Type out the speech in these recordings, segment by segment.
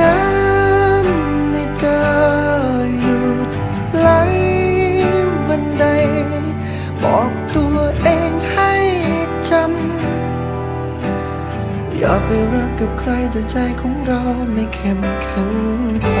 น้ำในตาหยุดไหลวันใดบอกตัวเองให้จำ อย่าไปรักกับใครแต่ใจของเราไม่เข้มแข็งพอ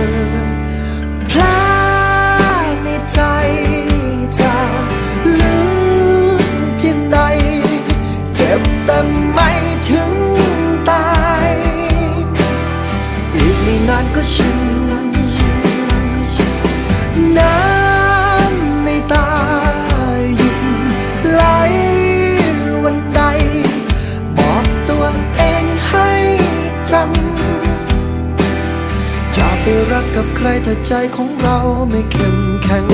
กับใครแต่ใจของเราไม่เข้มแข็ง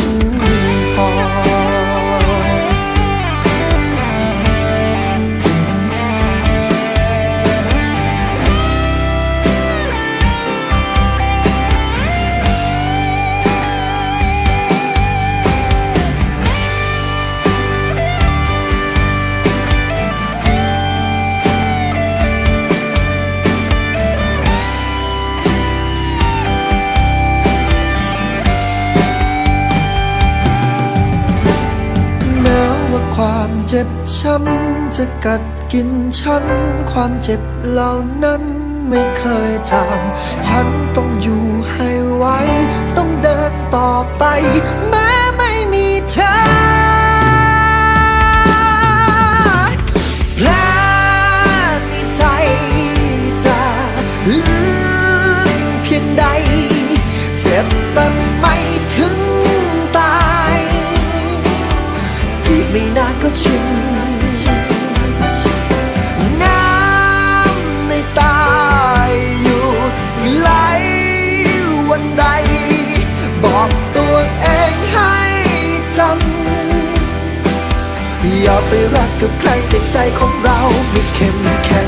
พอ เจ็บช้ำจะกัดกินฉัน ความเจ็บเหล่านั้นไม่เคยจางฉันต้องอยู่ให้ไหวต้องเดินต่อไป แม้ไม่มีเธอ จริง น้ำในตาหยุดไหลวันใด บอกตัวเองให้จำอย่าไปรักกับใครแต่ใจของเราไม่เข้มแข็ง